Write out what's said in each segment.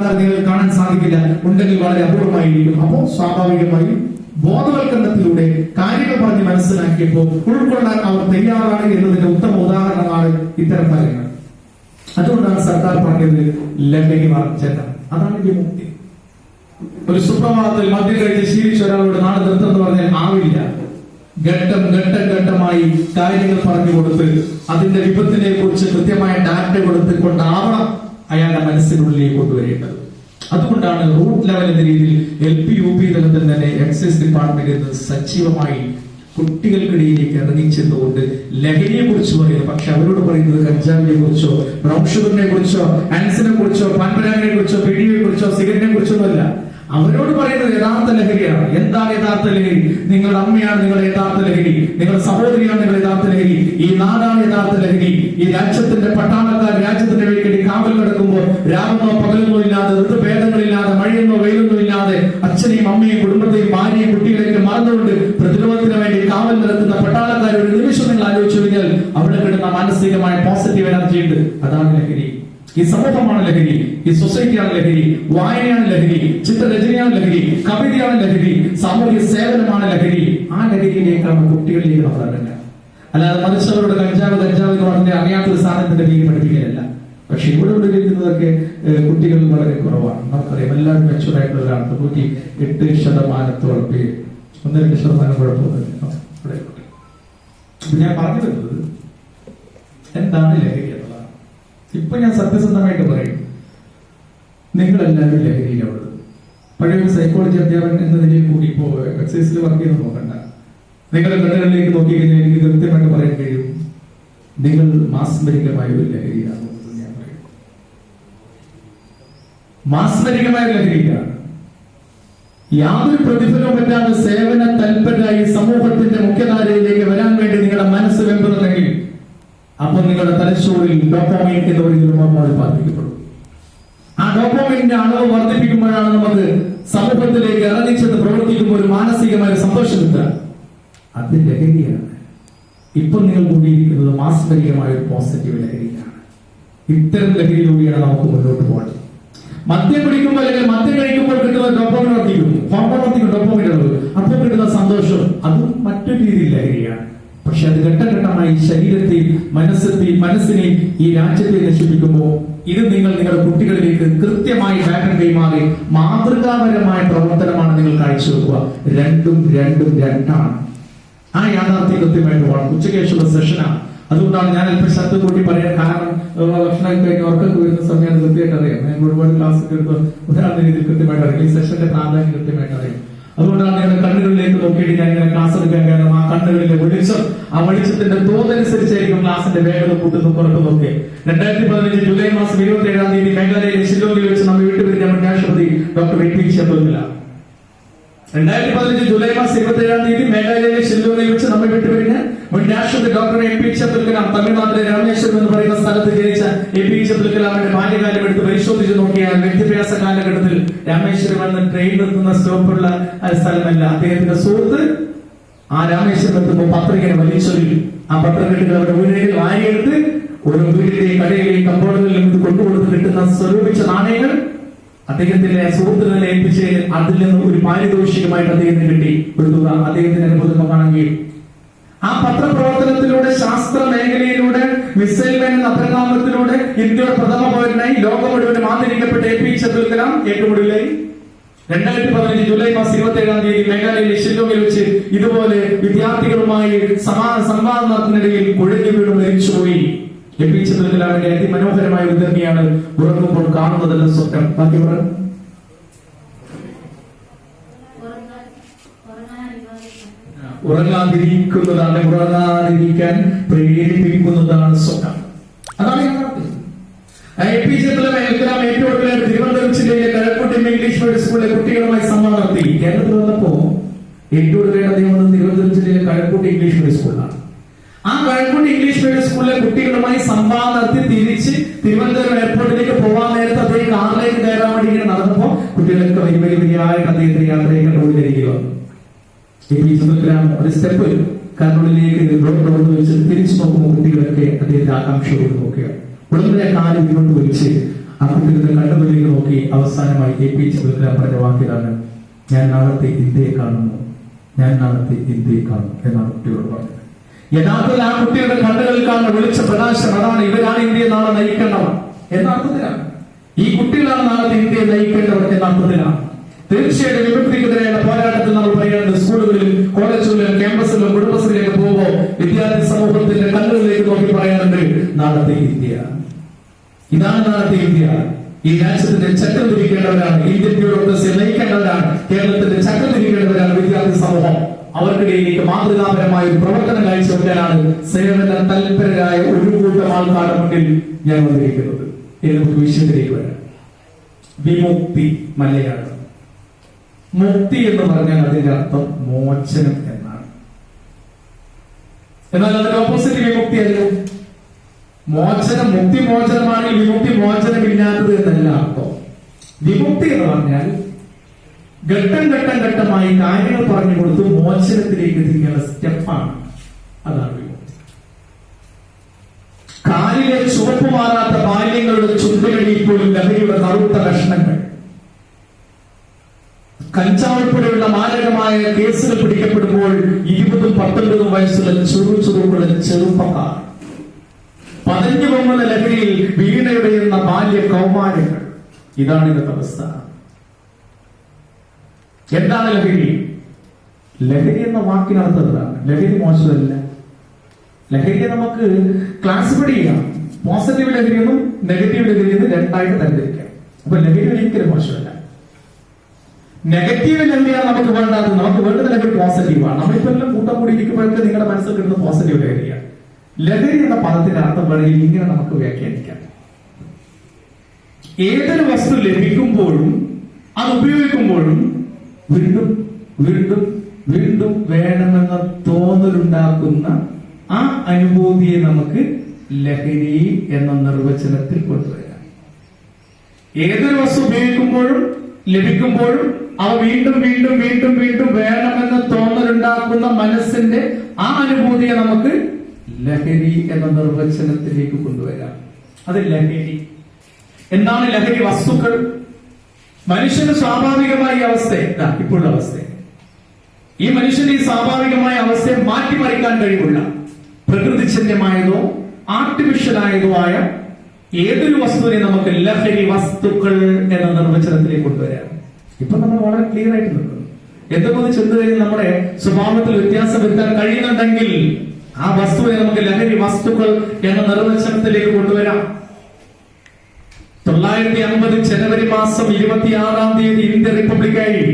നിങ്ങൾ കാണാൻ സാധിക്കില്ല. ഉണ്ടെങ്കിൽ വളരെ അപൂർവമായിരിക്കും. അപ്പോൾ സ്വാഭാവികമായും ബോധവൽക്കരണത്തിലൂടെ കാര്യങ്ങൾ പറഞ്ഞ് മനസ്സിലാക്കിയപ്പോൾ ഉൾക്കൊള്ളാൻ അവർ തയ്യാറാണ് എന്നതിന്റെ ഉത്തമ ഉദാഹരണമാണ് ഇത്തരം കാര്യങ്ങൾ അതുകൊണ്ടാണ് സർക്കാർ പറഞ്ഞത് ലഹരി മാർജനം അതാണ് മുക്തി. ഒരു സുപ്രഭാതത്തിൽ മദ്യം കഴിഞ്ഞ് ശീലിച്ച ഒരാളോട് നാളെ നിർത്തം എന്ന് പറഞ്ഞാൽ ആവില്ല. ഘട്ടം ഘട്ടം ഘട്ടമായി കാര്യങ്ങൾ പറഞ്ഞു കൊടുത്ത് അതിന്റെ വിപത്തിനെ കുറിച്ച് കൃത്യമായ ഡാറ്റ കൊടുത്ത് കൊണ്ടാവണം. അയാളുടെ മനസ്സിനുള്ളിലേക്ക് കൊണ്ടുവരേണ്ടത്. അതുകൊണ്ടാണ് റൂട്ട് ലെവൽ എന്ന രീതിയിൽ എൽ പി യു പി തലത്തിൽ തന്നെ എക്സൈസ് ഡിപ്പാർട്ട്മെന്റ് സജീവമായി കുട്ടികൾക്കിടയിലേക്ക് ഇറങ്ങിച്ചെന്നുകൊണ്ട് ലഹരിയെ കുറിച്ച് പറയുന്നു. പക്ഷെ അവരോട് പറയുന്നത് കഞ്ചാവിനെ കുറിച്ചോ ബ്രൗൺ ഷുഗറിനെ കുറിച്ചോ ആൻസിനെ കുറിച്ചോ പാൻപരാഗിനെ കുറിച്ചോ പീഡിയെ കുറിച്ചോ സിഗരറ്റിനെ കുറിച്ചോ ഒന്നുമല്ല അവരോട് പറയുന്നത് യഥാർത്ഥ ലഹരിയാണ്. എന്താണ് യഥാർത്ഥ ലഹരി? നിങ്ങളുടെ അമ്മയാണ് നിങ്ങളുടെ യഥാർത്ഥ ലഹരി. നിങ്ങളുടെ സഹോദരിയാണ് നിങ്ങളുടെ യഥാർത്ഥ ലഹരി. ഈ നാടാണ് യഥാർത്ഥ ലഹരി. ഈ രാജ്യത്തിന്റെ പട്ടാളക്കാർ രാജ്യത്തിന്റെ വേണ്ടി കാവൽ നടക്കുമ്പോൾ രാവെന്നോ പകലെന്നോ ഇല്ലാതെ ഋതുഭേദങ്ങളില്ലാതെ മഴയെന്നോ വെയിലെന്നോ ഇല്ലാതെ അച്ഛനെയും അമ്മയും കുടുംബത്തെയും ഭാര്യയും കുട്ടികളെയൊക്കെ മറന്നുകൊണ്ട് പ്രതിരോധത്തിന് വേണ്ടി കാവൽ നിരത്തുന്ന പട്ടാളക്കാർ ഒരു നിമിഷം നിങ്ങൾ ആലോചിച്ചു കഴിഞ്ഞാൽ അവിടെ കിട്ടുന്ന മാനസികമായ പോസിറ്റീവ് എനർജി ഉണ്ട്. അതാണ് ലഹരി. ഈ സമൂഹമാണ് ലഹരി ഈ സൊസൈറ്റിയാണ് ലഹരി വായനയാണ് ലഹരി ചിത്രരചനയാണ് ലഹരി കവിതയാണ് ലഹരി സാമൂഹ്യ സേവനമാണ് ലഹരി. ആ ലഹരിയിലേക്കാണ് കുട്ടികളിലേക്ക് നമ്മൾ അല്ലാതെ മനുഷ്യരോട് കഞ്ചാവ് കഞ്ചാവ് എന്ന് പറഞ്ഞ അറിയാത്തൊരു സാധനത്തിന്റെ പേര് പഠിപ്പിക്കലല്ല. പക്ഷെ ഇവിടെ ഇവിടെ ഇരിക്കുന്നതൊക്കെ കുട്ടികൾ വളരെ കുറവാണ്. നമുക്കറിയാം എല്ലാവരും മെച്ചൂറായിട്ടുള്ളതാണ് തൊണ്ണൂറ്റി എട്ട് ശതമാനത്തോളം പേര്. ഒന്ന് രണ്ട് ശതമാനം കുഴപ്പമൊന്നുമില്ല. ഞാൻ പറഞ്ഞു വരുന്നത് എന്താണ് ലഹരി ഇപ്പൊ ഞാൻ സത്യസന്ധമായിട്ട് പറയും. നിങ്ങളെല്ലാവരും ലഹരിയിലുള്ളത് പഴയ ഒരു സൈക്കോളജി അധ്യാപകൻ എന്ന നിലയിൽ കൂടി ഇപ്പോ എക്സൈസിൽ വർക്ക് ചെയ്ത് നോക്കണ്ട. നിങ്ങളുടെ കണ്ണുകളിലേക്ക് നോക്കി കഴിഞ്ഞാൽ എനിക്ക് കൃത്യമായിട്ട് പറയാൻ കഴിയും. നിങ്ങൾ മാസ്മരികമായ ഒരു ലഹരിയാണ് ഞാൻ പറയും. മാസ്മരികമായ ലഹരിയാണ് യാതൊരു പ്രതിഫലവും പറ്റാതെ സേവന തൽപരായി സമൂഹത്തിന്റെ മുഖ്യധാരയിലേക്ക് വരാൻ വേണ്ടി നിങ്ങളുടെ മനസ്സ് വെമ്പുന്നുണ്ടെങ്കിൽ അപ്പൊ നിങ്ങളുടെ തലച്ചോറിൽ ഡോപ്പോമൈൻ എന്ന് പറയുന്ന ഹോർമോൺ ഉത്പാദിപ്പിക്കപ്പെടും ആ ഡോപ്പോമൈനിന്റെ അളവ് വർദ്ധിപ്പിക്കുമ്പോഴാണ് നമുക്ക് സമൂഹത്തിലേക്ക് ഇറങ്ങിച്ചെന്ന് പ്രവർത്തിക്കുമ്പോൾ ഒരു മാനസികമായ സന്തോഷം കിട്ടുക. അത് ലഹരിയാണ്. ഇപ്പൊ നിങ്ങൾ കൂടിയിരിക്കുന്നത് മാസ്മരികമായ ഒരു പോസിറ്റീവ് ലഹരിയാണ്. ഇത്തരം ലഹരിയിലൂടെയാണ് നമുക്ക് മുന്നോട്ട് പോകേണ്ടത് മദ്യം പിടിക്കുമ്പോൾ അല്ലെങ്കിൽ മദ്യം കഴിക്കുമ്പോൾ കിട്ടുന്ന ഡോപ്പോമിൻ വർദ്ധിക്കും ഹോർമോൺ വർദ്ധിക്കും ഡോപ്പോമിൻ അപ്പോൾ കിട്ടുന്ന സന്തോഷം അതും മറ്റൊരു രീതിയിൽ ലഹരിയാണ്. പക്ഷെ അത് ഘട്ടഘട്ടമായി ശരീരത്തെ മനസ്സിനെ മനസ്സിനെ ഈ രാജ്യത്തെ നശിപ്പിക്കുമ്പോൾ ഇത് നിങ്ങൾ നിങ്ങളുടെ കുട്ടികളിലേക്ക് കൃത്യമായി ബാറ്റർ കൈമാറി മാതൃകാപരമായ പ്രവർത്തനമാണ് നിങ്ങൾ കാഴ്ചവെക്കുക. രണ്ടും രണ്ടും രണ്ടാണ്. ആ യാഥാർത്ഥ്യം കൃത്യമായിട്ട് വേണം. ഉച്ചകേശുള്ള സെഷനാണ് അതുകൊണ്ടാണ് ഞാൻ അല്പം ശബ്ദം കൂട്ടി പറയാൻ കാരണം ഭക്ഷണം കഴിഞ്ഞ് ഉറക്കം വരുന്ന സമയം കൃത്യമായിട്ട് അറിയാം. ഞാൻ ഒരുപാട് ക്ലാസ് എടുത്ത് ഉദാഹരണ രീതിയിൽ കൃത്യമായിട്ട് അറിയാം. ഈ സെഷന്റെ പ്രാധാന്യം കൃത്യമായിട്ട് അറിയാം. അതുകൊണ്ടാണ് നിങ്ങളുടെ കണ്ണുകളിലേക്ക് നോക്കിയിട്ട് ഞാൻ ഇങ്ങനെ ക്ലാസ് എടുക്കാൻ കാരണം ആ കണ്ണുകളിലെ വെളിച്ചം ആ വെളിച്ചത്തിന്റെ തോതനുസരിച്ചായിരിക്കും ക്ലാസിന്റെ വേഗത കൂട്ടുന്നു കുറക്കുന്നതൊക്കെ രണ്ടായിരത്തി പതിനഞ്ച് ജൂലൈ മാസം ഇരുപത്തി ഏഴാം തീയതി മേഘാലയയിലെ ഷില്ലോങ്ങിൽ വെച്ച് നമ്മൾ വിട്ടുപിരിഞ്ഞ മുൻ രാഷ്ട്രപതി ഡോക്ടർ എ പി ശബ്ദമില്ല രണ്ടായിരത്തി പതിനഞ്ച് ജൂലൈ മാസം ഇരുപത്തി ഏഴാം തീയതി മേഘാലയയിലെ ഷില്ലോങ്ങിൽ വെച്ച് നമ്മൾ വിട്ടുപിരിഞ്ഞ മുൻ രാഷ്ട്രപതി ഡോക്ടർ എ പി അബ്ദുൽ തമിഴ്നാട്ടിലെ രാമേശ്വരം എന്ന് പറയുന്ന സ്ഥലത്ത് ജനിച്ച എ പി അബ്ദുൽ കലാമിന്റെ ബാല്യകാലം എടുത്ത് പരിശോധിച്ച് നോക്കിയാൽ വിദ്യാഭ്യാസ കാലഘട്ടത്തിൽ രാമേശ്വരം എന്ന ട്രെയിൻ നിർത്തുന്ന സ്റ്റോപ്പുള്ള സ്ഥലമല്ല. അദ്ദേഹത്തിന്റെ സുഹൃത്ത് ആ രാമേശ്വരം എത്തുമ്പോൾ പത്രികയെ വലിച്ചൊല്ലി ആ പത്രക്കെട്ടുകൾ അവരുടെ വീടുകളിൽ വാരിയെടുത്ത് ഓരോ വീടിന്റെയും കടയിലെയും കമ്പോളങ്ങളിലും ഇത് കൊണ്ടുകൊടുത്ത് കിട്ടുന്ന സ്വരൂപിച്ച നാണയങ്ങൾ അദ്ദേഹത്തിന്റെ സുഹൃത്തുക്കളെ ഏൽപ്പിച്ച് അതിൽ നിന്ന് ഒരു പാരിതോഷികമായിട്ട് അദ്ദേഹത്തിന് കിട്ടി. ഒരു തുക അദ്ദേഹത്തിന്റെ അനുഭവം കാണാൻ കഴിയും. ആ പത്രപ്രവർത്തനത്തിലൂടെ ശാസ്ത്ര മേഖലയിലൂടെ മിസൈൽ മാൻ എന്ന അപരനാമത്തിലൂടെ ഇന്ത്യയുടെ പ്രഥമ പൗരനായി ലോകം മുഴുവനും ആദരിക്കപ്പെട്ട എ പി അബ്ദുൽ കലാം. ഏറ്റുമുടിലായി രണ്ടായിരത്തി പതിനഞ്ച് ജൂലൈ മാസം ഇരുപത്തി ഏഴാം തീയതി മേഘാലയയിലെ ഷില്ലോങ്ങിൽ വെച്ച് ഇതുപോലെ വിദ്യാർത്ഥികളുമായി സമാന സംവാദം നടത്തുന്നതിനിടയിൽ കുഴഞ്ഞു വീണ് മരിച്ചുപോയി. എ പി കലാമിന്റെ അതിമനോഹരമായ ഉദ്ധരണിയാണ് ഉറങ്ങുമ്പോൾ കാണുന്നതെല്ലാം സ്വപ്നം. ബാക്കി പറയാം ഉറങ്ങാതിരിക്കുന്നതാണ് ഉറങ്ങാതിരിക്കാൻ പ്രേരിപ്പിക്കുന്നതാണ് സ്വപ്നം. അതാണ് യാഥാർത്ഥ്യം എ പി ജെ കലാം ഏറ്റവും തിരുവനന്തപുരം ജില്ലയിലെ കഴക്കൂട്ടം ഇംഗ്ലീഷ് മീഡിയം സ്കൂളിലെ കുട്ടികളുമായി സംവാദം നടത്തി. കേരളത്തിൽ വന്നപ്പോ ഏറ്റവും അദ്ദേഹം തിരുവനന്തപുരം ജില്ലയിലെ കഴക്കൂട്ടം ഇംഗ്ലീഷ് മീഡിയം സ്കൂളിലാണ്. ആ കഴക്കൂട്ടം ഇംഗ്ലീഷ് മീഡിയം സ്കൂളിലെ കുട്ടികളുമായി സംവാദം നടത്തി തിരിച്ച് തിരുവനന്തപുരം എയർപോർട്ടിലേക്ക് പോകാൻ നേരത്തെ അദ്ദേഹം കാറിലേക്ക് കയറാൻ വേണ്ടി ഇങ്ങനെ നടന്നപ്പോ കുട്ടികളൊക്കെ വലിയ വലിയ ആയിട്ട് അദ്ദേഹത്തിന് യാത്രയൊക്കെ വന്നു. ഇസ്ലാം ഒരു സ്റ്റെപ്പ് കണ്ണുള്ളിലേക്ക് റോഡ് വെച്ച് തിരിച്ചു നോക്കുമ്പോൾ കുട്ടികളൊക്കെ അദ്ദേഹത്തെ ആകാംക്ഷയോട് നോക്കുക ഉടനെ കാൽ ഇങ്ങോട്ട് വലിച്ച് ആ കുട്ടികളുടെ കണ്ണുകളിലേക്ക് നോക്കി അവസാനമായി എ പി ചന്ദ്രകലാം പറഞ്ഞ വാക്കിലാണ് ഞാൻ നാളത്തെ ഇന്ത്യയെ കാണുന്നു. ഞാൻ നാളത്തെ ഇന്ത്യയെ കാണുന്നു എന്നാണ് കുട്ടിയോട് പറഞ്ഞത്. യഥാർത്ഥത്തിൽ ആ കുട്ടികളുടെ കണ്ണുകളിൽ കാണുന്ന വെളിച്ച പ്രകാശം അതാണ് ഇവരാണ് ഇന്ത്യയെ നാളെ നയിക്കേണ്ടവർ എന്ന അർത്ഥത്തിലാണ്. ഈ കുട്ടികളാണ് നാളത്തെ ഇന്ത്യയെ നയിക്കേണ്ടവർ എന്ന അർത്ഥത്തിലാണ്. തീർച്ചയായിട്ടും വിമുക്തിക്കെതിരെയുള്ള പോരാട്ടത്തിൽ നമ്മൾ പറയുന്നത് സ്കൂളുകളിലും കോളേജുകളിലും ക്യാമ്പസിലും കുടുംബശ്രീയിലേക്ക് പോകുമ്പോൾ വിദ്യാർത്ഥി സമൂഹത്തിന്റെ കണ്ണുകളിലേക്ക് നോക്കി പറയാനുണ്ട് നാളത്തെ ഇന്ത്യ. ഇതാണ് നാളത്തെ ഇന്ത്യ. ഈ രാജ്യത്തിന്റെ ചക്രം തിരിക്കേണ്ടവരാണ് ഇന്ത്യൻ ബ്യൂറോക്രസി നയിക്കേണ്ടവരാണ് കേരളത്തിന്റെ ചക്രം തിരിക്കേണ്ടവരാണ് വിദ്യാർത്ഥി സമൂഹം. അവർക്കിടയിലേക്ക് മാതൃകാപരമായ ഒരു പ്രവർത്തനം കാഴ്ചവെക്കാനാണ് സേവന തൽപരരായ ഒരു കൂട്ടം ആൾക്കാരുടെ മുന്നിൽ ഞാൻ വന്നിരിക്കുന്നത്. ഇനി നമുക്ക് വിഷയത്തിലേക്ക് വരാം? വിമുക്തി മലയാളം. മുക്തി എന്ന് പറഞ്ഞാൽ അതിന്റെ അർത്ഥം മോചനം എന്നാണ്. എന്നാൽ അതിന്റെ ഓപ്പോസിറ്റ് വിമുക്തി അല്ലേ മോചനം മുക്തി മോചനമാണ് വിമുക്തി മോചനമില്ലാത്തത് എന്നല്ല അർത്ഥം. വിമുക്തി എന്ന് പറഞ്ഞാൽ ഘട്ടം ഘട്ടം ഘട്ടമായി കാര്യങ്ങൾ പറഞ്ഞു കൊടുത്ത് മോചനത്തിലേക്ക് എത്തിക്കാനുള്ള സ്റ്റെപ്പാണ് അതാണ് വിമുക്തി. കാലിലെ ചുവപ്പ് മാറാത്ത ബാല്യങ്ങളുടെ ചുണ്ടുകളിൽ പോലും ലഹരിയുടെ കറുത്ത കഷ്ണങ്ങൾ. കഞ്ചാവ് ഉൾപ്പെടെയുള്ള മാരകമായ കേസുകൾ പിടിക്കപ്പെടുമ്പോൾ ഇരുപതും പത്തൊൻപതും വയസ്സുള്ള ചെറു ചെറുപ്പുള്ള ചെറുപ്പക്കാർ. പതിഞ്ഞു പൊങ്ങുന്ന ലഹരിയിൽ വീണയുടെയുന്ന ബാല്യ കൗമാരങ്ങൾ. ഇതാണ് ഇന്നത്തെ അവസ്ഥ. എന്താണ് ലഹരി? ലഹരി എന്ന വാക്കിനർത്ഥതാണ് ലഹരി മോശമല്ല. ലഹരിയെ നമുക്ക് ക്ലാസിഫൈ ചെയ്യാം. പോസിറ്റീവ് ലഹരി എന്നും നെഗറ്റീവ് ലഹരി എന്നും രണ്ടായിട്ട് തരംതിരിക്കാം. അപ്പൊ ലഹരി ഒരിക്കലും മോശമല്ല. നെഗറ്റീവ് എനർജിയാണ് നമുക്ക് വേണ്ടത്. നമുക്ക് വേണ്ടത് ലഹരി പോസിറ്റീവാണ് നമ്മളിപ്പോ എല്ലാം കൂട്ടം കൂടി ഇരിക്കുമ്പോഴൊക്കെ നിങ്ങളുടെ മനസ്സിൽ കിട്ടുന്ന പോസിറ്റീവ് ലഹരിയാണ് ലഹരി എന്ന പദത്തിന്റെ അർത്ഥം വേണമെങ്കിൽ ഇങ്ങനെ നമുക്ക് വ്യാഖ്യാനിക്കാം. ഏതൊരു വസ്തു ലഭിക്കുമ്പോഴും അത് ഉപയോഗിക്കുമ്പോഴും വീണ്ടും വീണ്ടും വീണ്ടും വേണമെന്ന തോന്നലുണ്ടാക്കുന്ന ആ അനുഭൂതിയെ നമുക്ക് ലഹരി എന്ന നിർവചനത്തിൽ കൊണ്ടുവരാം. ഏതൊരു വസ്തു ഉപയോഗിക്കുമ്പോഴും ലഭിക്കുമ്പോഴും അവ വീണ്ടും വീണ്ടും വീണ്ടും വീണ്ടും വേണമെന്ന് തോന്നലുണ്ടാക്കുന്ന മനസ്സിന്റെ ആ അനുഭൂതിയെ നമുക്ക് ലഹരി എന്ന നിർവചനത്തിലേക്ക് കൊണ്ടുവരാം. അത് ലഹരി. എന്താണ് ലഹരി വസ്തുക്കൾ? മനുഷ്യന് സ്വാഭാവികമായ അവസ്ഥ ഇപ്പോഴുള്ള അവസ്ഥ. ഈ മനുഷ്യന്റെ ഈ സ്വാഭാവികമായ അവസ്ഥയെ മാറ്റിമറിക്കാൻ കഴിവുള്ള പ്രകൃതിജന്യമായതോ ആർട്ടിഫിഷ്യൽ ആയതോ ആയ ഏതൊരു വസ്തുവിനെ നമുക്ക് ലഹരി വസ്തുക്കൾ എന്ന നിർവചനത്തിലേക്ക് കൊണ്ടുവരാം? ഇപ്പൊ നമ്മൾ വളരെ ക്ലിയർ ആയിട്ട് നിൽക്കുന്നു. എന്തൊക്കെ ചെന്ന് കഴിഞ്ഞ് നമ്മുടെ സ്വഭാവത്തിൽ വ്യത്യാസം വരുത്താൻ കഴിയുന്നുണ്ടെങ്കിൽ ആ വസ്തുവിനെ നമുക്ക് ലഹരി വസ്തുക്കൾ എന്ന നിർവചനത്തിലേക്ക് കൊണ്ടുവരാം. തൊള്ളായിരത്തി അമ്പത് ജനുവരി മാസം ഇരുപത്തിയാറാം തീയതി ഇന്ത്യ റിപ്പബ്ലിക്കായി.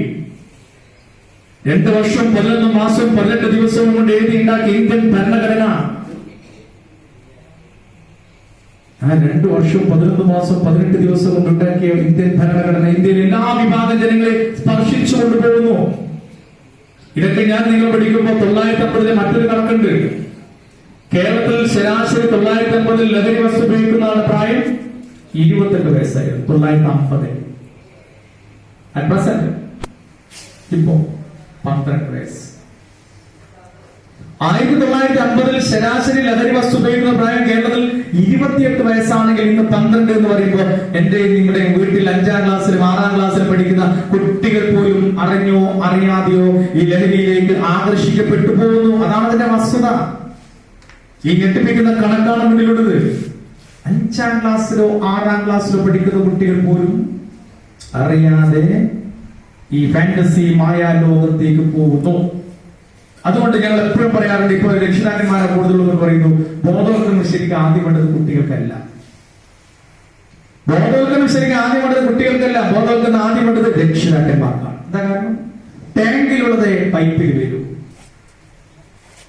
രണ്ട് വർഷം പതിനൊന്ന് മാസവും പതിനെട്ട് ദിവസവും കൊണ്ട് എഴുതി ഉണ്ടാക്കിയ ഇന്ത്യൻ ഭരണഘടന. ആ രണ്ടു വർഷവും പതിനൊന്ന് മാസം പതിനെട്ട് ദിവസം കൊണ്ട് ഉണ്ടാക്കിയ ഇന്ത്യൻ ഭരണഘടന ഇന്ത്യയിൽ എല്ലാ വിഭാഗ ജനങ്ങളെ സ്പർശിച്ചു കൊണ്ടുപോകുന്നു ഇതൊക്കെ ഞാൻ നിങ്ങൾ പഠിക്കുമ്പോൾ തൊള്ളായിരത്തി അമ്പതിലെ മറ്റൊരു കണക്കുണ്ട്. കേരളത്തിൽ ശരാശരി തൊള്ളായിരത്തി അമ്പതിൽ ലഹരി വസ്തു ഉപയോഗിക്കുന്ന ആളുടെ പ്രായം. ഇരുപത്തെട്ട് വയസ്സായിരുന്നു തൊള്ളായിരത്തി അമ്പത് അറ്റ് പ്രസന്റ് ഇപ്പോ പന്ത്രണ്ട് വയസ്സ്. ആയിരത്തി തൊള്ളായിരത്തി അമ്പതിൽ ശരാശരി ലഹരി വസ്തു ഉപയോഗിക്കുന്ന പ്രായം കേരളത്തിൽ ഇരുപത്തിയെട്ട് വയസ്സാണെങ്കിൽ ഇന്ന് പന്ത്രണ്ട് എന്ന് പറയുമ്പോൾ എന്റെ നിങ്ങളുടെ വീട്ടിൽ അഞ്ചാം ക്ലാസ്സിലും ആറാം ക്ലാസ്സിലും പഠിക്കുന്ന കുട്ടികൾ പോലും അറിഞ്ഞോ അറിയാതെയോ ഈ ലഹരിയിലേക്ക് ആകർഷിക്കപ്പെട്ടു പോകുന്നു. അതാണ് അതിന്റെ വസ്തുത. ഈ ഞെട്ടിപ്പിക്കുന്ന കണക്കാണ് മുന്നിലുള്ളത്. അഞ്ചാം ക്ലാസ്സിലോ ആറാം ക്ലാസ്സിലോ പഠിക്കുന്ന കുട്ടികൾ പോലും അറിയാതെ ഈ ഫാന്റസി മായാലോകത്തേക്ക് പോകുന്നു. അതുകൊണ്ട് ഞങ്ങൾ എപ്പോഴും പറയാറുണ്ട് ഇപ്പോൾ രക്ഷിതാക്കന്മാരെ കൂടുതലുള്ളവർ പറയുന്നു ബോധവൽക്കരണം ശരിക്കും ആദ്യം വേണ്ടത് കുട്ടികൾക്കല്ല. ബോധവൽക്കരണം ശരിക്കും ആദ്യം വേണ്ടത് കുട്ടികൾക്കല്ല ബോധവൽക്കരണം ആദ്യം വേണ്ടത് രക്ഷിതാക്കന്മാർക്കാണ്. എന്താ കാരണം? ടാങ്കിലുള്ളത് പൈപ്പിൽ വരും.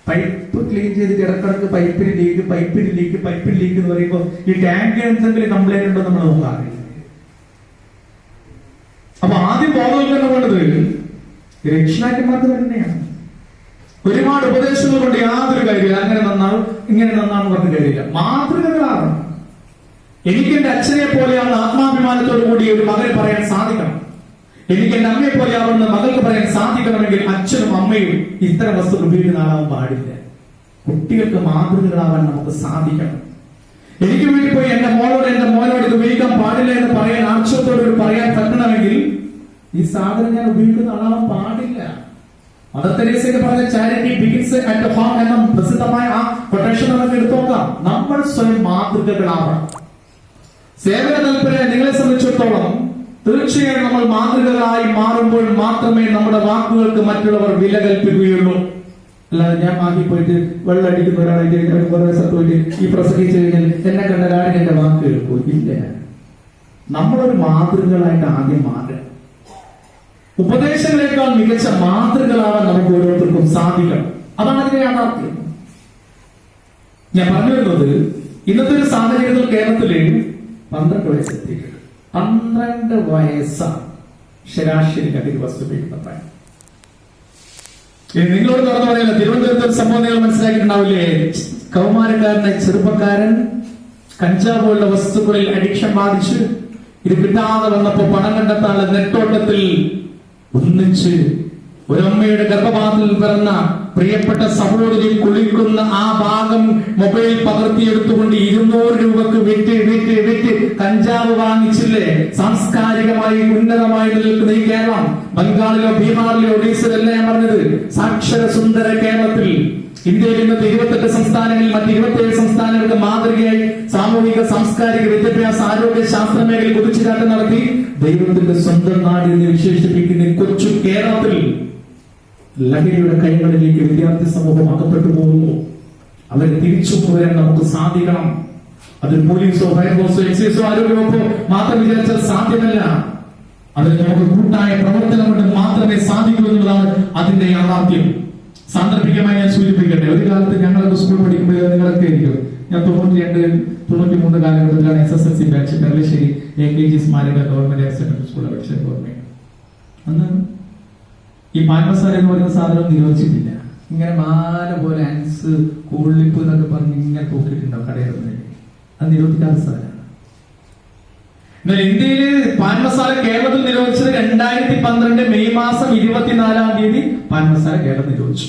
പൈപ്പ് ക്ലീൻ ചെയ്ത് ഇടക്കിടക്ക് പൈപ്പിൽ ലീക്ക് പൈപ്പിൽ ലീക്ക് പൈപ്പിൽ ലീക്ക് എന്ന് പറയുമ്പോൾ ഈ ടാങ്കിൽ എന്തെങ്കിലും കംപ്ലൈന്റ് ഉണ്ടോ നമ്മൾ നോക്കാറില്ല അപ്പൊ ആദ്യം ബോധവൽക്കരണം വേണ്ടത് രക്ഷിതാക്കന്മാർക്ക് തന്നെയാണ്. ഒരുപാട് ഉപദേശങ്ങൾ കൊണ്ട് യാതൊരു കാര്യമില്ല. അങ്ങനെ നന്നാവും ഇങ്ങനെ നന്നാന്ന് പറഞ്ഞ കാര്യമില്ല മാതൃകകളാണ്. എനിക്ക് എന്റെ അച്ഛനെ പോലെയാണ് ആത്മാഭിമാനത്തോടു കൂടി ഒരു മകനെ പറയാൻ സാധിക്കണം. എനിക്ക് എന്റെ അമ്മയെ പോലെയാവുന്ന മകൾക്ക് പറയാൻ സാധിക്കണമെങ്കിൽ അച്ഛനും അമ്മയും ഇത്തരം വസ്തുക്കൾ ഉപയോഗിക്കുന്ന ആളാവാൻ പാടില്ല. കുട്ടികൾക്ക് മാതൃകകളാവാൻ നമുക്ക് സാധിക്കണം. എനിക്ക് വീട്ടിൽ പോയി എന്റെ മോളോട് എന്റെ മോനോട് ഇത് ഉപയോഗിക്കാൻ പാടില്ല എന്ന് പറയാൻ ആക്ഷേപത്തോട് പറയാൻ പറ്റണമെങ്കിൽ ഈ സാധനം ഞാൻ ഉപയോഗിക്കുന്ന ആളാവാൻ പാടില്ല. മദർ തെരേസയ്ക്ക് പറഞ്ഞ ചാരിറ്റി ബിഗിൻസ് അറ്റ് ഹോം എന്ന പ്രസിദ്ധമായ ആ കൊട്ടേഷൻ നമുക്ക് എടുത്തോക്കാം നമ്മൾ സ്വയം മാതൃകകളാവണം സേവന തൽപര നിങ്ങളെ സംബന്ധിച്ചിടത്തോളം തീർച്ചയായും നമ്മൾ മാതൃകകളായി മാറുമ്പോൾ മാത്രമേ നമ്മുടെ വാക്കുകൾക്ക് മറ്റുള്ളവർ വില കൽപ്പിക്കുകയുള്ളൂ. അല്ലാതെ ഞാൻ ആക്കി പോയിട്ട് വെള്ളം അടിക്കുന്ന ഒരാളായിട്ട് വേറെ സ്ഥലത്ത് ഈ പ്രസംഗിച്ചു കഴിഞ്ഞാൽ എന്നെ കണ്ടാൽ ആരും എന്റെ വാക്ക് കേൾക്കൂ ഇല്ല. നമ്മളൊരു മാതൃകകളായിട്ട് ആദ്യം മാറുക ഉപദേശങ്ങളെക്കാൾ മികച്ച മാതൃകളാവാൻ നമുക്ക് ഓരോരുത്തർക്കും സാധിക്കണം. അതാണ് അതിന്റെ യാഥാർത്ഥ്യം. ഞാൻ പറഞ്ഞു വരുന്നത് ഇന്നത്തെ ഒരു സാഹചര്യത്തിൽ കേരളത്തിൽ പന്ത്രണ്ട് വയസ്സെത്തിയിട്ടുണ്ട് പന്ത്രണ്ട് വയസ്സാണ് ശരാശരി കഥ വസ്തു നിങ്ങളോട് തുറന്നു പറയുന്നത് തിരുവനന്തപുരത്ത് സംഭവം നിങ്ങൾ മനസ്സിലാക്കിയിട്ടുണ്ടാവില്ലേ? കൗമാരക്കാരനെ ചെറുപ്പക്കാരൻ കഞ്ചാവ് പോലുള്ള വസ്തുക്കളിൽ അഡിക്ഷൻ ബാധിച്ച് ഇത് കിട്ടാതെ വന്നപ്പോ പണം കണ്ടെത്താനുള്ള നെട്ടോട്ടത്തിൽ ഒന്നിച്ച് ഒരമ്മയുടെ ഗർഭപാത്രത്തിൽ പിറന്ന പ്രിയപ്പെട്ട സഹോദരി കുളിക്കുന്ന ആ ഭാഗം മൊബൈൽ പകർത്തിയെടുത്തുകൊണ്ട് ഇരുന്നൂറ് രൂപക്ക് വിറ്റ് വിറ്റ് വിറ്റ് കഞ്ചാവ് വാങ്ങിച്ചില്ലേ? സാംസ്കാരികമായി ഉന്നതമായി നിൽക്കുന്ന ഈ കേരളം ബംഗാളിലോ ബീഹാറിലോ ഒഡീസയിലല്ല ഞാൻ പറഞ്ഞത്? സാക്ഷര സുന്ദര കേരളത്തിൽ ഇന്ത്യയിൽ ഇന്നത്തെ ഇരുപത്തെട്ട് സംസ്ഥാനങ്ങളിൽ മറ്റ് ഇരുപത്തിയേഴ് സംസ്ഥാനങ്ങളുടെ മാതൃകയായി സാമൂഹിക സാംസ്കാരിക വിദ്യാഭ്യാസ ആരോഗ്യ ശാസ്ത്ര മേഖലയിൽ കുതിച്ചുചാട്ടം നടത്തി ദൈവത്തിന്റെ സ്വന്തം നാട് എന്ന് വിശേഷിപ്പിക്കുന്ന കൊച്ചു കേരളത്തിൽ ലഹരിയുടെ കൈകളിലേക്ക് വിദ്യാർത്ഥി സമൂഹം അകപ്പെട്ടു പോകുന്നു. അവരെ തിരിച്ചു പോരാൻ നമുക്ക് സാധിക്കണം. അതിൽ പോലീസോ ഫയർഫോഴ്സോ എക്സൈസോ ആരോഗ്യവകുപ്പോ മാത്രം വിചാരിച്ചാൽ സാധ്യമല്ല. അതിൽ നമുക്ക് കൂട്ടായ പ്രവർത്തനം കൊണ്ട് മാത്രമേ സാധിക്കൂ എന്നുള്ളതാണ് അതിന്റെ യാഥാർത്ഥ്യം. സാന്ദർഭികമായി ഞാൻ സൂചിപ്പിക്കട്ടെ. ഒരു കാലത്ത് ഞങ്ങളൊക്കെ സ്കൂൾ പഠിക്കുമ്പോൾ നിങ്ങളൊക്കെ ആയിരിക്കും. ഞാൻ തൊണ്ണൂറ്റി രണ്ട് തൊണ്ണൂറ്റി മൂന്ന് കാലഘട്ടത്തിലാണ് S S L C batch Peralassery A K G സ്മാരക ഗവൺമെന്റ് ഹയർ സെക്കൻഡറി സ്കൂളിൽ പഠിച്ചത് ഗവൺമെന്റ് അന്ന് ഈ മാനസാര എന്ന് പറയുന്ന സാധനം നിരോധിച്ചിട്ടില്ല. ഇങ്ങനെ മാല പോലെ അൻസ് കൂളിപ്പ് എന്നൊക്കെ പറഞ്ഞ് ഇങ്ങനെ തൂക്കിയിട്ടുണ്ടാവും കടയിൽ അത് നിരോധിക്കാത്ത സാധനമാണ്. എന്നാൽ ഇന്ത്യയിൽ പാൻ മസാല കേരളത്തിൽ നിരോധിച്ചത് രണ്ടായിരത്തി പന്ത്രണ്ട് മെയ് മാസം ഇരുപത്തിനാലാം തീയതി പാൻ മസാല കേരളം നിരോധിച്ചു.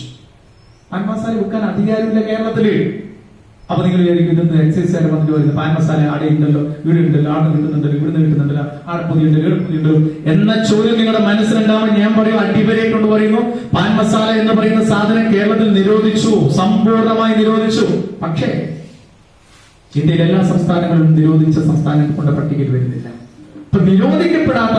പാൻ മസാല വിൽക്കാൻ അധികാരമില്ല കേരളത്തിൽ. അപ്പൊ നിങ്ങൾ വിചാരിക്കും എക്സൈസ് ആയിട്ട് വന്നിട്ട് വരുന്നത്? പാൻ മസാല ആടെ ഉണ്ടല്ലോ ഇവിടെ ഉണ്ടല്ലോ ആടെ കിട്ടുന്നുണ്ടല്ലോ ഇവിടുന്ന് കിട്ടുന്നുണ്ടല്ലോ ആടെ പുതിയുണ്ടല്ലോ ഇവിടെ പുതിയുണ്ടല്ലോ എന്ന ചോദ്യം നിങ്ങളുടെ മനസ്സിലുണ്ടാവുമ്പോൾ ഞാൻ പറയും അടിവരെ കൊണ്ട് പറയുന്നു പാൻ മസാല എന്ന് പറയുന്ന സാധനം കേരളത്തിൽ നിരോധിച്ചു സമ്പൂർണമായി നിരോധിച്ചു. പക്ഷേ ഇന്ത്യയിലെ എല്ലാ സംസ്ഥാനങ്ങളും നിരോധിച്ച സംസ്ഥാനങ്ങൾ കൊണ്ട പട്ടികയിൽ വരുന്നില്ല. ഇപ്പൊ നിരോധിക്കപ്പെടാത്ത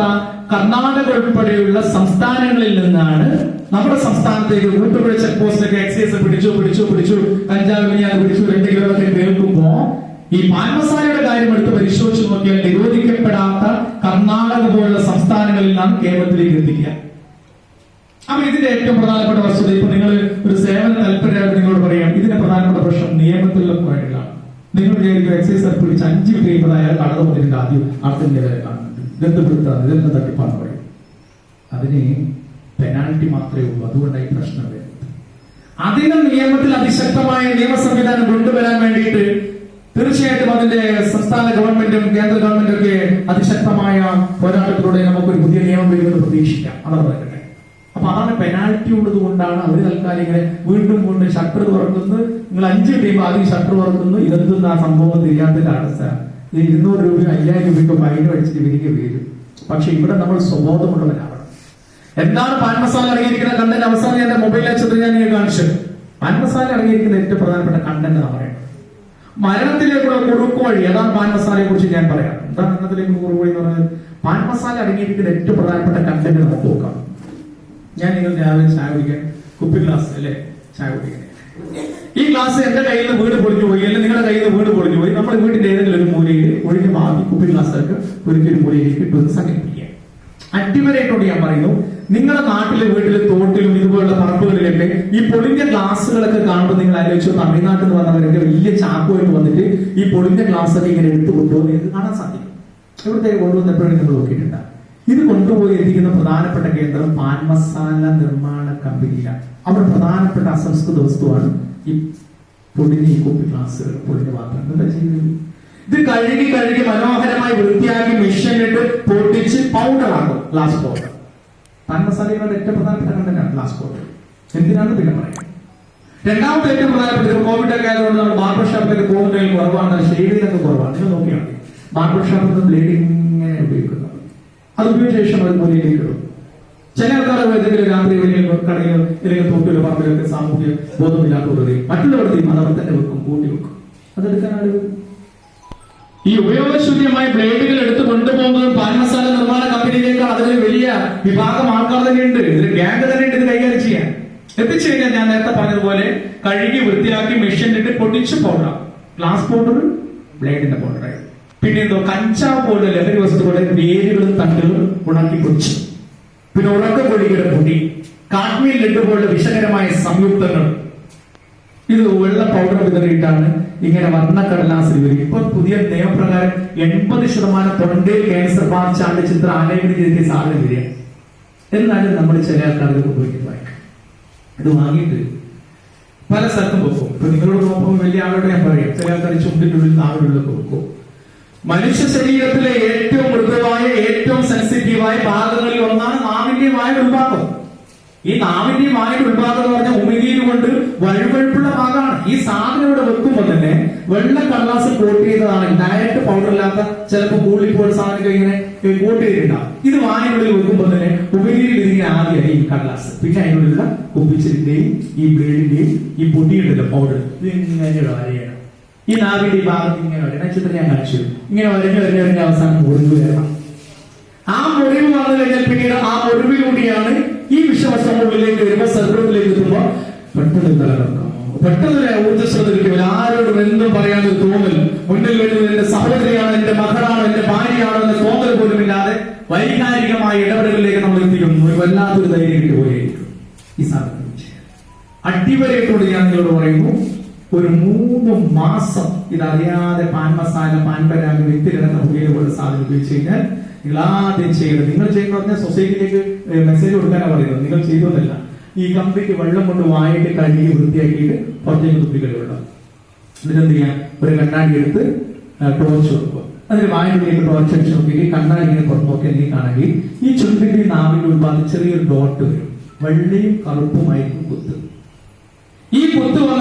കർണാടക ഉൾപ്പെടെയുള്ള സംസ്ഥാനങ്ങളിൽ നിന്നാണ് നമ്മുടെ സംസ്ഥാനത്തേക്ക് കൂട്ടുപുഴ ചെക്ക് പോസ്റ്റൊക്കെ എക്സൈസ് പിടിച്ചു പിടിച്ചു പിടിച്ചു കഞ്ചാവ് ഞാൻ പിടിച്ചു രണ്ട് കിലോ കേൾക്കുമ്പോ ഈ പാൻമസാലയുടെ കാര്യം എടുത്ത് പരിശോധിച്ച് നോക്കിയാൽ നിരോധിക്കപ്പെടാത്ത കർണാടക പോലുള്ള സംസ്ഥാനങ്ങളിൽ നിന്നാണ് കേരളത്തിലേക്ക് എത്തിക്കുക. അപ്പൊ ഇതിന്റെ ഏറ്റവും പ്രധാനപ്പെട്ട വസ്തുത ഇപ്പൊ നിങ്ങൾ ഒരു സേവന താല്പര്യമായിട്ട് നിങ്ങളോട് പറയാം. ഇതിന്റെ പ്രധാനപ്പെട്ട പ്രശ്നം നിയമത്തിലുള്ള പോയിന്റുകളാണ് നിങ്ങൾ വിചാരിക്കും എക്സൈസ് സർക്കിൾ പിടിച്ച് അഞ്ച് കഴിയുമ്പോൾ അയാൾ കടന്നു പോയിട്ട് ആദ്യം. അടുത്തിന്റെ വരെ കാണുന്നുണ്ട്. ഇതെന്ത് ഇതെന്ത് തട്ടിപ്പാന്ന് പറയും. അതിന് പെനാൽറ്റി മാത്രമേ ഉള്ളൂ. അതുകൊണ്ടായി പ്രശ്നം വരുന്നത്. അതിന് നിയമത്തിൽ അതിശക്തമായ നിയമ സംവിധാനം കൊണ്ടുവരാൻ വേണ്ടിയിട്ട് തീർച്ചയായിട്ടും അതിന്റെ സംസ്ഥാന ഗവൺമെന്റും കേന്ദ്ര ഗവൺമെന്റും ഒക്കെ അതിശക്തമായ പോരാട്ടത്തിലൂടെ നമുക്കൊരു പുതിയ നിയമം വരുമെന്ന് പ്രതീക്ഷിക്കാം. അതാണ് അപ്പൊ അതാണ് പെനാൽറ്റി ഉള്ളത് കൊണ്ടാണ് അവർ തൽക്കാലം ഇങ്ങനെ വീണ്ടും വീണ്ടും ഷട്ടർ തുറക്കുന്നു നിങ്ങൾ അഞ്ച് ടീം ആദ്യം ഷട്ടർ തുറക്കുന്നു. ഇതെന്തുന്ന? ആ സംഭവം തിരിയാത്തൊരു അവസ്ഥ. ഈ ഇരുന്നൂറ് രൂപ അയ്യായിരം രൂപയ്ക്ക് ഫൈൻ അടിച്ചിട്ട് ഇവർക്ക് വീഴും പക്ഷെ ഇവിടെ നമ്മൾ സ്വബോധമുള്ളവരാവണം എന്താണ് പാൻ മസാല അടങ്ങിയിരിക്കുന്ന കണ്ടന്റ് അവസാനം എന്റെ മൊബൈൽ അച്ഛത്തിൽ ഞാൻ കാണിച്ചു. കാണിച്ചത് പാൻ മസാല അടങ്ങിയിരിക്കുന്ന ഏറ്റവും പ്രധാനപ്പെട്ട കണ്ടന്റ് എന്ന് പറയുന്നത് മരണത്തിലേക്കുള്ള കുറുക്ക് വഴി അതാണ് പാൻ മസാലയെ കുറിച്ച് ഞാൻ പറയാം എന്താണ് മരണത്തിലേക്ക് കുറുക്ക് വഴി എന്ന് പറയുന്നത് പാൻ മസാല അടങ്ങിയിരിക്കുന്ന ഏറ്റവും പ്രധാനപ്പെട്ട കണ്ടന്റ് നമുക്ക് നോക്കാം. ഞാൻ നിങ്ങൾ രാവിലെ ചായ കുടിക്കാൻ കുപ്പി ഗ്ലാസ് അല്ലേ? ചായ കുടിക്കാൻ. ഈ ഗ്ലാസ് എന്റെ കയ്യിൽ നിന്ന് വീട് പൊളിഞ്ഞു പോയി അല്ലെങ്കിൽ നിങ്ങളുടെ കയ്യിൽ നിന്ന് വീട് പൊളിഞ്ഞു പോയി. നമ്മുടെ വീടിന്റെ ഏതെങ്കിലും ഒരു മൂലയിൽ ഒഴിഞ്ഞ് മാറി കുപ്പി ഗ്ലാസ്സൊക്കെ ഒരിക്കലും മൂലയിലേക്ക് ഇട്ടൊന്ന് സങ്കല്പിക്കുക. അടിമരായിട്ടോട് ഞാൻ പറയുന്നു നിങ്ങളുടെ നാട്ടിലെ വീട്ടിലെ തോട്ടിലും ഇതുപോലുള്ള പറമ്പുകളിലൊക്കെ ഈ പൊളിഞ്ഞ ഗ്ലാസ്സുകളൊക്കെ കാണുമ്പോൾ നിങ്ങൾ ആലോചിച്ചു തമിഴ്നാട്ടിൽ നിന്ന് വന്നവരൊക്കെ വലിയ ചാക്കുമായിട്ട് വന്നിട്ട് ഈ പൊളിഞ്ഞ ഗ്ലാസ്സൊക്കെ ഇങ്ങനെ എടുത്തു കൊണ്ടുപോകുന്നത് കാണാൻ സാധിക്കും. ഇവിടുത്തെ കൊണ്ടുവന്നപ്പോഴും നിങ്ങൾ നോക്കിയിട്ടുണ്ട് ഇത് കൊണ്ടുപോയി എത്തിക്കുന്ന പ്രധാനപ്പെട്ട കേന്ദ്രം പാൻ മസാല നിർമ്മാണ കമ്പനിയിലാണ് അവിടെ പ്രധാനപ്പെട്ട അസംസ്കൃത വസ്തുവാണ് ഈ പൊടിഞ്ഞ ഈ കുപ്പി ഗ്ലാസ്സുകൾ പൊടിഞ്ഞ പാത്രം. ചെയ്യുന്നത്? ഇത് കഴുകി കഴുകി മനോഹരമായി വൃത്തിയാക്കി മെഷീനിട്ട് പൊട്ടിച്ച് പൗഡർ ആക്കും ഗ്ലാസ് പൗഡർ പാൻ മസാലയുടെ ഏറ്റവും പ്രധാനപ്പെട്ട കണ്ടന്റാണ് ഗ്ലാസ് പൗഡർ എന്തിനാണ് പിന്നെ പറയുന്നത് രണ്ടാമത്തെ ഏറ്റവും പ്രധാനപ്പെട്ട കോവിഡ് ഒക്കെ ആയതുകൊണ്ട് നമ്മൾ ബാർബർ ഷോപ്പിലേക്ക് പോകുന്നതിൽ കുറവാണ് ഷെയ്ഡിലൊക്കെ കുറവാണ്. നിങ്ങൾ നോക്കിയാണ് ബാർബർ ഷോപ്പിൽ നിന്ന് ബ്ലേഡ് ഉപയോഗിക്കുന്നത് അത് ഉപയോഗിച്ച ശേഷം അവർ മൂലയിലേക്ക് ഇടും ചില ആൾക്കാരുടെ ഏതെങ്കിലും രാത്രി എവിടെയെങ്കിലും കടയിലോ അല്ലെങ്കിൽ തോട്ടിലോ പറമ്പിലൊക്കെ സാമൂഹ്യ ബോധമില്ലാത്തവരുടെ മറ്റുള്ളവരുടെയും അത് അവർ തന്നെ വെക്കും കൂട്ടി വെക്കും. അതെടുക്കാനാണ് ഈ ഉപയോഗശൂന്യമായ ബ്ലേഡുകൾ എടുത്ത് കൊണ്ടുപോകുന്നതും പാൻ മസാല നിർമ്മാണ കമ്പനിയിലേക്ക് അതിൽ വലിയ വിഭാഗം ആൾക്കാർ തന്നെയുണ്ട്. ഇതിൽ ഗ്യാങ് തന്നെയുണ്ട് ഇത് കൈകാര്യം ചെയ്യാൻ. എത്തിച്ചു കഴിഞ്ഞാൽ ഞാൻ നേരത്തെ പറഞ്ഞതുപോലെ കഴുകി വൃത്തിയാക്കി മെഷീനിലിട്ട് പൊടിച്ച് പൗഡർ ഗ്ലാസ് പൗഡർ ബ്ലേഡിന്റെ പൗഡർ പിന്നെ എന്തോ കഞ്ചാവ് പോലെ ലഹരി വസ്തുക്കളുടെ വേരുകളും തണ്ടുകളും ഉണക്കി കുറിച്ചു പിന്നെ ഉറക്കപ്പൊടിയുടെ പൊടിയുടെ പൊടി കാശ്മീർ ലഡു പോലുള്ള വിഷകരമായ സംയുക്തങ്ങൾ. ഇത് വെള്ള പൗഡർ വിതറിയിട്ടാണ് ഇങ്ങനെ വർണക്കടലാസിൽ വരും. ഇപ്പൊ പുതിയ നിയമപ്രകാരം എൺപത് ശതമാനം തൊണ്ടയിൽ ക്യാൻസർ ബാധിച്ചാണ്ട് ചിത്രം ആലേഖനം ചെയ്തിട്ട് സാഹചര്യം. എന്നാലും നമ്മൾ ചില ആൾക്കാർ ഉപയോഗിക്കുന്നത് ഇത് വാങ്ങിയിട്ട് പല സ്ഥലത്തും വെക്കും ഇപ്പൊ നിങ്ങളോട് നോക്കുമ്പോൾ വലിയ ആളോട് ഞാൻ പറയും. ചില ആൾക്കാർ ചുണ്ടിന്റെ ഉള്ളിൽ നാളുകളിലൊക്കെ വെക്കും. മനുഷ്യ ശരീരത്തിലെ ഏറ്റവും മൃദുവായ ഏറ്റവും സെൻസിറ്റീവായ ഭാഗങ്ങളിൽ ഒന്നാണ് നാവിന്റെ വായുടെ ഉൾഭാഗം. ഈ നാവിന്റെ വായുടെ ഉൾഭാഗം എന്ന് പറഞ്ഞാൽ ഉമിനീര് കൊണ്ട് വഴുവഴുപ്പുള്ള ഭാഗമാണ്. ഈ സാധനം ഇവിടെ വെക്കുമ്പോൾ തന്നെ വെള്ള കടലാസ് കോട്ട് ചെയ്തതാണ്. ഡയറക്റ്റ് പൗഡർ ഇല്ലാത്ത ചിലപ്പോൾ കൂളിപ്പോൾ സാധനം ഇങ്ങനെ കോട്ട് ചെയ്തിട്ടുണ്ടാവും ഇത് വായനുള്ളിൽ വെക്കുമ്പോൾ തന്നെ ഉമിനീരിൽ ഇതിങ്ങനെ ആദ്യമായി ഈ കടലാസ് പിന്നെ അതിനുള്ള കുപ്പിച്ചിന്റെയും ഈ ബ്ലേഡിന്റെയും ഈ പൊടിയുണ്ടല്ലോ പൗഡർ ഇത് ഇങ്ങനെ വരയണം ഈ നാവിന്റെ ഈ ഭാഗത്ത് ഇങ്ങനെ വരണം ചിത്രം ഞാൻ കാണിച്ചു ഇങ്ങനെ വരഞ്ഞ് വരഞ്ഞ് വരഞ്ഞ് അവസാനം മുറിവ് വരണം ആ മുറിവ് വന്നു കഴിഞ്ഞാൽ പിന്നീട് ആ മുറിവിലൂടെയാണ് ഈ വിഷവശങ്ങൾ ഉള്ളിലേക്ക് വരുമ്പോൾ സർവത്തിലേക്ക് എത്തുമ്പോൾ പെട്ടെന്ന് തലകറക്കം പെട്ടെന്ന് ഊർജസ്വത ആരോടും എന്തും പറയാൻ തോന്നൽ. മുന്നിൽ വരുന്നത് എന്റെ സഹോദരിയാണ് എന്റെ മകളാണ് എന്റെ ഭാര്യയാണോ എന്ന തോന്നൽ പോലും ഇല്ലാതെ വൈകാരികമായ ഇടപെടലിലേക്ക് നമ്മൾ എത്തിക്കുന്നു വല്ലാത്തൊരു ധൈര്യം കിട്ടുകയായിരിക്കും ഈ സാധനം അടിവരയിട്ടോട് ഞാൻ നിങ്ങളോട് പറയുന്നു ഒരു മൂന്ന് മാസം ഇതറിയാതെ പാൻ മസാല പാൻ പരാഗ് വ്യക്തിഗത പുകയില പോലുള്ള സാധനം ഉപയോഗിച്ച് കഴിഞ്ഞാൽ നിങ്ങൾ ആദ്യം ചെയ്യണം നിങ്ങൾ ചെയ്യുന്ന സൊസൈറ്റിയിലേക്ക് മെസ്സേജ് കൊടുക്കാനാണ് പറയുന്നത്. നിങ്ങൾ ചെയ്തതല്ല. ഈ കമ്പിക്ക് വെള്ളം കൊണ്ട് വായിട്ട് കഴുകി വൃത്തിയാക്കിയിട്ട് പുറത്തേക്ക് തുപ്പിക്കൽ വെള്ളം എന്നിട്ടെന്ത് ചെയ്യാം? ഒരു കണ്ണാടി എടുത്ത് ടോർച്ച് കൊടുക്കുക അതിന് വായുവിലേക്ക് ടോർച്ച് അടിച്ച് നോക്കി കണ്ണാടി ഇങ്ങനെ പുറത്ത് നോക്കി എന്തെങ്കിലും കാണുകയും ഈ ചുണ്ടിന്റെ നാവിന്റെ ഉൾഭാഗത്ത് ചെറിയൊരു ഡോട്ട് വരും. വെള്ളയും കറുപ്പുമായിരിക്കും കുത്ത്.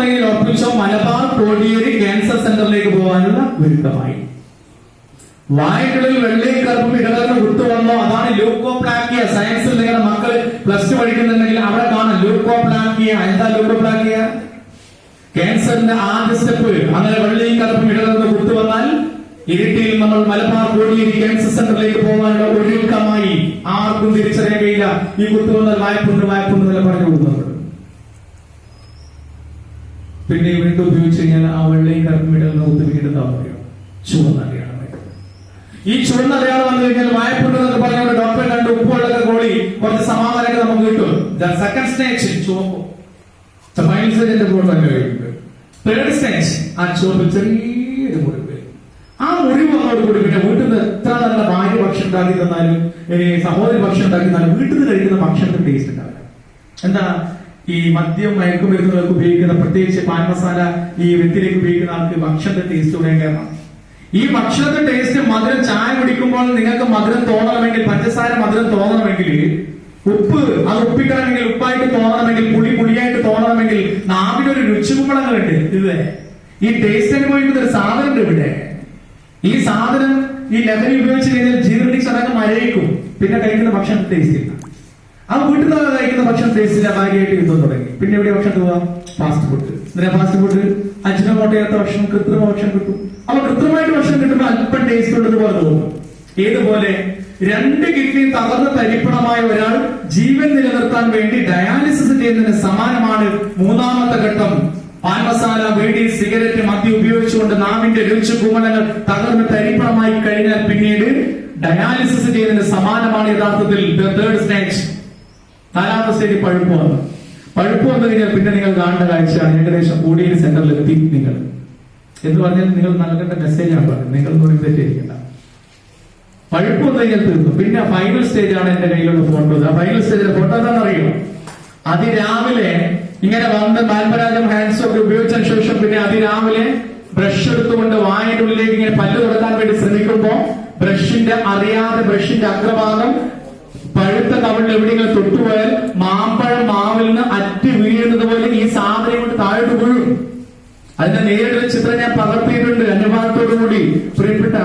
കുത്ത് വന്നെങ്കിൽ മലബാർ കോടിയേരി ക്യാൻസർ സെന്ററിലേക്ക് പോകാനുള്ള ഒരുക്കമായി. വായുകളിൽ വെള്ളയും കറുപ്പും ഇടകലർന്ന് കുത്ത് വന്നോ അതാണ് ലൂക്കോപ്ലാക്കിയ സയൻസിൽ നിങ്ങളുടെ മക്കൾ പ്ലസ് ടു പഠിക്കുന്നുണ്ടെങ്കിൽ അവിടെ കാണാം ലൂക്കോപ്ലാക്കിയ എന്താ ലൂക്കോപ്ലാക്കിയ ക്യാൻസറിന്റെ ആദ്യ സ്റ്റെപ്പ് അങ്ങനെ വെള്ളയും കറുപ്പും ഇടകലർന്ന് കുത്ത് വന്നാൽ ഇരിട്ടിയിൽ നമ്മൾ മലബാർ കോടിയേരി ക്യാൻസർ സെന്ററിലേക്ക് പോകാനുള്ള ഒരുക്കമായി. ആർക്കും തിരിച്ചറിയാൻ കഴിയില്ല. ഈ കുത്ത് വന്നാൽ വായ്പുണ്ട് വായ്പുണ്ട് എന്നല്ല പറഞ്ഞു കൊടുക്കുന്നുണ്ട് പിന്നെ ഇവിടുത്തെ ഉപയോഗിച്ച് കഴിഞ്ഞാൽ ആ വെള്ളയും കറുപ്പും പിന്നീട് എന്താ പറയുക ചുവന്ന അടയാളം ഈ ചുവന്ന അടയാളം വന്നു കഴിഞ്ഞാൽ വായ്പുണ്ടെന്ന് പറഞ്ഞുകൊണ്ട് ഡോക്ടറെ കണ്ട് ഉപ്പുള്ള കോളി കുറച്ച് സമാധാനമൊക്കെ നമുക്ക് കിട്ടും. സെക്കൻഡ് സ്റ്റേജ് ചുവപ്പ്. കഴിയുന്നുണ്ട് തേർഡ് സ്റ്റേജ് ആ ചുവപ്പ് ചെറിയൊരു മുറിവ്. ആ മുറിവ് അങ്ങോട്ട് കൂടി പിന്നെ വീട്ടിൽ നിന്ന് എത്ര നല്ല ഭാര്യ ഭക്ഷണം ഉണ്ടാക്കി തന്നാലും സഹോദരി ഭക്ഷണം ഉണ്ടാക്കി തന്നാലും വീട്ടിൽ നിന്ന് കഴിക്കുന്ന ഭക്ഷണത്തിന് ടേസ്റ്റ് ഉണ്ടാവില്ല. എന്താ ഈ മദ്യം മയക്കുമരുന്നുകൾക്ക് ഉപയോഗിക്കുന്ന പ്രത്യേകിച്ച് പാൻ മസാല ഈ വ്യക്തിയിലേക്ക് ഉപയോഗിക്കുന്ന ആൾക്ക് ഭക്ഷണത്തെ ടേസ്റ്റ് കൂടെ കാരണം ഈ ഭക്ഷണത്തിന്റെ ടേസ്റ്റ് മധുരം ചായ കുടിക്കുമ്പോൾ നിങ്ങൾക്ക് മധുരം തോന്നണമെങ്കിൽ പഞ്ചസാര മധുരം തോന്നണമെങ്കിൽ ഉപ്പ് അത് ഉപ്പിക്കണമെങ്കിൽ ഉപ്പായിട്ട് തോന്നണമെങ്കിൽ പുളി പുളിയായിട്ട് തോന്നണമെങ്കിൽ നാവിനൊരു രുചികുമ്പളങ്ങളുണ്ട്. ഇത് ഈ ടേസ്റ്റ് അനുഭവിക്കുന്ന ഒരു സാധനം ഉണ്ട് ഇവിടെ. ഈ സാധനം ഈ ലഹരി ഉപയോഗിച്ച് കഴിഞ്ഞാൽ ജീർണിച്ച് അതങ്ങ് മരയിക്കും പിന്നെ കഴിക്കുന്ന ഭക്ഷണം ടേസ്റ്റ് ഇല്ല. ആ വീട്ടിൽ നിന്ന് കഴിക്കുന്ന ഭക്ഷണം ടേസ്റ്റ് ഇല്ല ഭാര്യയായിട്ട് യുദ്ധം തുടങ്ങി. പിന്നെ എവിടെ ഭക്ഷണം പോവാം ഫാസ്റ്റ് ഫുഡ് എന്തിനാ ഫാസ്റ്റ് ഫുഡ് അച്ഛനും കോട്ടയാത്ത ഭക്ഷണം കൃത്രിമ ഭക്ഷണം കിട്ടും. അപ്പൊ കൃത്രിമമായിട്ട് ഭക്ഷണം കിട്ടുമ്പോൾ അല്പം ടേസ്റ്റ് ഉള്ളത് പോലെ തോന്നും. ഏതുപോലെ രണ്ട് കിഡ്നി തകർന്ന് തരിപ്പണമായ ഒരാൾ ജീവൻ നിലനിർത്താൻ വേണ്ടി ഡയാലിസിസ് ചെയ്യുന്നതിന് സമാനമാണ് മൂന്നാമത്തെ ഘട്ടം. പാൻ മസാല വീടി സിഗരറ്റ് മദ്യം ഉപയോഗിച്ചുകൊണ്ട് നാവിന്റെ രുചി കുമലങ്ങൾ തകർന്ന് തരിപ്പണമായി കഴിഞ്ഞാൽ പിന്നീട് ഡയാലിസിസ് ചെയ്യുന്നതിന് സമാനമാണ് യഥാർത്ഥത്തിൽ തേർഡ് സ്റ്റേജ് നാലാമത്തെ പഴുപ്പ് വന്നു. പഴുപ്പ് വന്നു കഴിഞ്ഞാൽ പിന്നെ നിങ്ങൾ കാണേണ്ട കാഴ്ചയാണ്. ഏകദേശം കോടിയേരി സെന്ററിൽ എത്തി നിങ്ങൾ. എന്ന് പറഞ്ഞാൽ നിങ്ങൾ നൽകേണ്ട മെസ്സേജാണ് പറഞ്ഞത്. നിങ്ങൾ തെറ്റിയിരിക്കണ്ട പഴുപ്പ് വന്നു കഴിഞ്ഞാൽ തീർന്നു. പിന്നെ ഫൈനൽ സ്റ്റേജ് ആണ് എന്റെ കയ്യിലുള്ള ഫോട്ടോ ആ ഫൈനൽ സ്റ്റേജിലെ ഫോട്ടോ എന്താണെന്നറിയോ അതിരാവിലെ ഇങ്ങനെ വന്ന് മാൽപരാജം ഹാൻഡ്സ് ഒക്കെ ഉപയോഗിച്ചതിന് ശേഷം പിന്നെ അതിരാവിലെ ബ്രഷ് എടുത്തുകൊണ്ട് വായന്റെ ഉള്ളിലേക്ക് ഇങ്ങനെ പല്ല് തുടക്കാൻ വേണ്ടി ശ്രമിക്കുമ്പോ ബ്രഷിന്റെ അറിയാതെ ബ്രഷിന്റെ അഗ്രഭാഗം പഴുത്ത കവളിൽ എവിടെയെങ്കിലും തൊട്ടുപോയാൽ മാമ്പഴം മാവിൽ നിന്ന് അറ്റ് വീഴുന്നത് പോലെ ഈ സാധനം കൊണ്ട് താഴോട്ട് വീഴും. അതിന്റെ നേരിട്ടൊരു ചിത്രം ഞാൻ പകർത്തിയിട്ടുണ്ട്. അനുഭവത്തോടു കൂടി പ്രിയപ്പെട്ട